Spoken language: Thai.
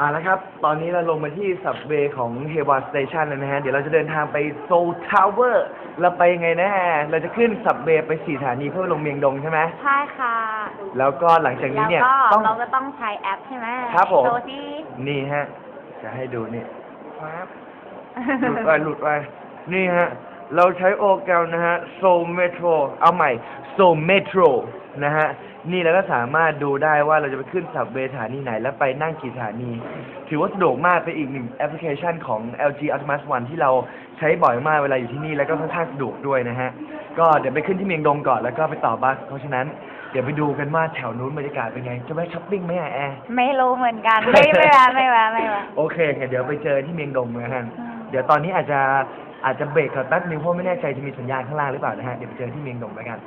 อ่าแล้วครับ ตอนนี้เราลงมาที่สับเวย์ของเฮวาสเตชันแล้วนะฮะ เดี๋ยวเราจะเดินทางไปโซลทาวเวอร์เราไปยังไงนะฮะ เราจะขึ้นสับเวย์ไปสี่สถานีเพื่อลงเมียงดงใช่ไหม ใช่ค่ะ แล้วก็หลังจากนี้แล้วเนี่ยก็ต้อง เราก็ต้องใช้แอปใช่ไหมครับผมโดที่ นี่ฮะ จะให้ดูนี่ปั๊บหลุดไปหลุดไป นี่ฮะ เราใช้โอแกรมนะฮะโซเมโทรเอาใหม่โซเมโทรนะฮะนี่เราก็สามารถดูได้ว่าเราจะไปขึ้นสับเวย์สถานีไหน แล้วไปนั่งกี่สถานี ถือว่าสะดวกมากเป็นอีกหนึ่งแอปพลิเคชันของ LG Optimus One ที่เราใช้บ่อยมากเวลาอยู่ที่นี่ แล้วก็ค่อนข้างสะดวกด้วยนะฮะ ก็เดี๋ยวไปขึ้นที่เมียงดงก่อนแล้วก็ไปต่อบัส เพราะฉะนั้นเดี๋ยวไปดูกันว่าแถวนู้นบรรยากาศเป็นไง จะไปช้อปปิ้งไหมอะแอร์ไม่รู้เหมือนกัน ไม่ไม่แวะไม่แวะไม่แวะโอเคงั้นเดี๋ยวไปเจอที่เมียงดงนะฮะอืมเดี๋ยวตอนนี้อาจจะ อาจจะเบรกก่อนแป๊บนึงเพราะไม่แน่ใจจะมีสัญญาณข้างล่างหรือเปล่านะฮะ เดี๋ยวไปเจอที่เมียงดงแล้วกัน